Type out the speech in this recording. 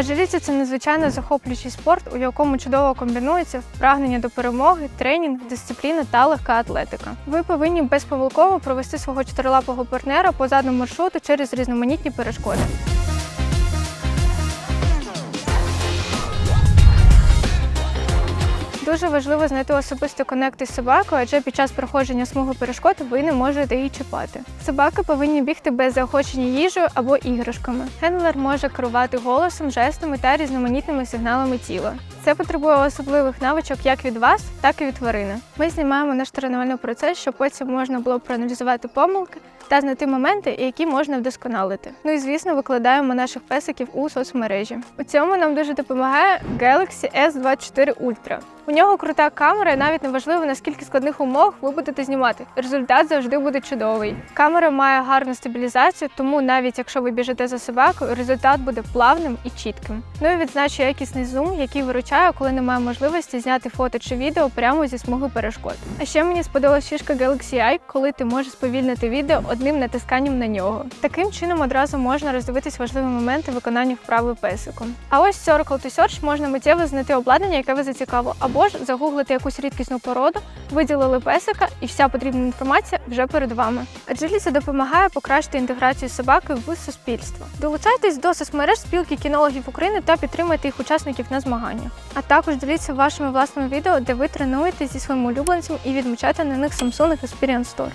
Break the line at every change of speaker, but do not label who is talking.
Аджиліті – це надзвичайно захоплюючий спорт, у якому чудово комбінується прагнення до перемоги, тренінг, дисципліна та легка атлетика. Ви повинні безпомилково провести свого чотирилапого партнера по задному маршруту через різноманітні перешкоди. Дуже важливо знайти особистий конект із собакою, адже під час проходження смуги перешкод ви не можете її чіпати. Собаки повинні бігти без заохочення їжею або іграшками. Хендлер може керувати голосом, жестами та різноманітними сигналами тіла. Це потребує особливих навичок як від вас, так і від тварини. Ми знімаємо наш тренувальний процес, щоб потім можна було проаналізувати помилки та знайти моменти, які можна вдосконалити. Ну і звісно, викладаємо наших песиків у соцмережі. У цьому нам дуже допомагає Galaxy S24 Ultra. У нього крута камера, і навіть неважливо, наскільки складних умов ви будете знімати. Результат завжди буде чудовий. Камера має гарну стабілізацію, тому навіть якщо ви біжите за собакою, результат буде плавним і чітким. Ну і відзначу якісний зум, який виручає, коли немає можливості зняти фото чи відео прямо зі смуги перешкод. А ще мені сподобалась фішка Galaxy Eye, коли ти можеш сповільнити відео одним натисканням на нього. Таким чином одразу можна роздивитись важливі моменти виконання вправи песиком. А ось Circle to Search можна миттєво знайти обладнання, яке вас зацікавило, або ж загуглити якусь рідкісну породу, виділили песика, і вся потрібна інформація вже перед вами. Agility допомагає покращити інтеграцію собаки в суспільство. Долучайтесь до соцмереж спілки кінологів України та підтримуйте їх учасників на змаганнях. А також діліться вашими власними відео, де ви тренуєтесь зі своїм улюбленцем і відмічайте на них Samsung Experience Store.